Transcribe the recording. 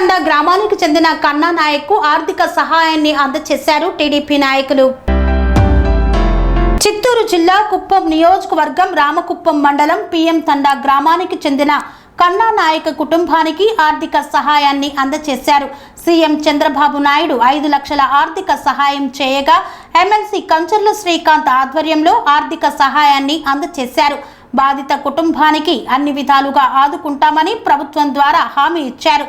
తండా గ్రామానికి చెందిన కన్నా నాయక్ ఆర్థిక సహాయాన్ని అందజేశారు టీడీపీ నాయకులు. చిత్తూరు జిల్లా కుప్పం నియోజకవర్గం రామకుప్పం మండలం పిఎం తండా గ్రామానికి చెందిన కన్నా నాయక కుటుంబానికి ఆర్థిక సహాయాన్ని అందజేశారు సీఎం చంద్రబాబు నాయుడు ఐదు లక్షల ఆర్థిక సహాయం చేయగా ఎమ్మెల్సీ కంచర్ల శ్రీకాంత్ ఆధ్వర్యంలో ఆర్థిక సహాయాన్ని అందజేశారు బాధిత కుటుంబానికి అన్ని విధాలుగా ఆదుకుంటామని ప్రభుత్వం ద్వారా హామీ ఇచ్చారు.